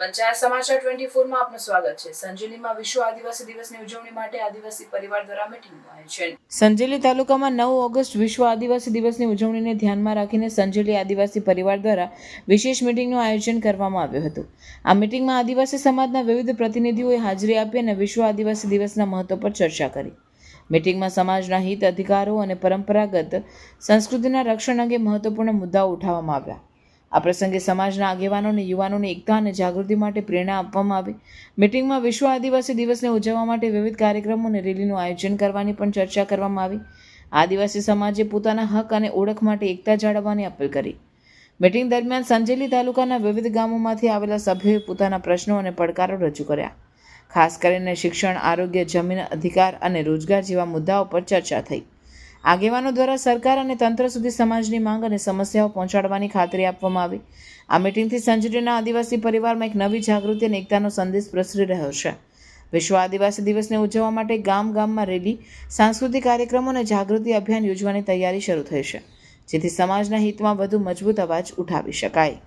પંચાયત સમાચાર ટ્વેન્ટી ફોરમાં આપનું સ્વાગત છે. સંજેલીમાં વિશ્વ આદિવાસી દિવસની ઉજવણી માટે આદિવાસી પરિવાર દ્વારા મીટિંગનું આયોજન. સંજેલી તાલુકામાં નવ ઓગસ્ટ વિશ્વ આદિવાસી દિવસની ઉજવણીને ધ્યાનમાં રાખીને સંજેલી આદિવાસી પરિવાર દ્વારા વિશેષ મીટિંગનું આયોજન કરવામાં આવ્યું હતું. આ મીટિંગમાં આદિવાસી સમાજના વિવિધ પ્રતિનિધિઓએ હાજરી આપી અને વિશ્વ આદિવાસી દિવસના મહત્વ પર ચર્ચા કરી. મીટિંગમાં સમાજના હિત અધિકારો અને પરંપરાગત સંસ્કૃતિના રક્ષણ અંગે મહત્વપૂર્ણ મુદ્દાઓ ઉઠાવવામાં આવ્યા. આ પ્રસંગે સમાજના આગેવાનો અને યુવાનોને એકતા અને જાગૃતિ માટે પ્રેરણા આપવામાં આવી. મિટિંગમાં વિશ્વ આદિવાસી દિવસને ઉજવવા માટે વિવિધ કાર્યક્રમો અને રેલીનું આયોજન કરવાની પણ ચર્ચા કરવામાં આવી. આદિવાસી સમાજે પોતાના હક અને ઓળખ માટે એકતા જાળવવાની અપીલ કરી. મીટિંગ દરમિયાન સંજેલી તાલુકાના વિવિધ ગામોમાંથી આવેલા સભ્યોએ પોતાના પ્રશ્નો અને પડકારો રજૂ કર્યા. ખાસ કરીને શિક્ષણ, આરોગ્ય, જમીન અધિકાર અને રોજગાર જેવા મુદ્દાઓ પર ચર્ચા થઈ. આગેવાનો દ્વારા સરકાર અને તંત્ર સુધી સમાજની માંગ અને સમસ્યાઓ પહોંચાડવાની ખાતરી આપવામાં આવી. આ મીટિંગથી સંજડીના આદિવાસી પરિવારમાં એક નવી જાગૃતિ અને એકતાનો સંદેશ પ્રસરી રહ્યો છે. વિશ્વ આદિવાસી દિવસને ઉજવવા માટે ગામ ગામમાં રેલી, સાંસ્કૃતિક કાર્યક્રમો અને જાગૃતિ અભિયાન યોજવાની તૈયારી શરૂ થઈ છે, જેથી સમાજના હિતમાં વધુ મજબૂત અવાજ ઉઠાવી શકાય.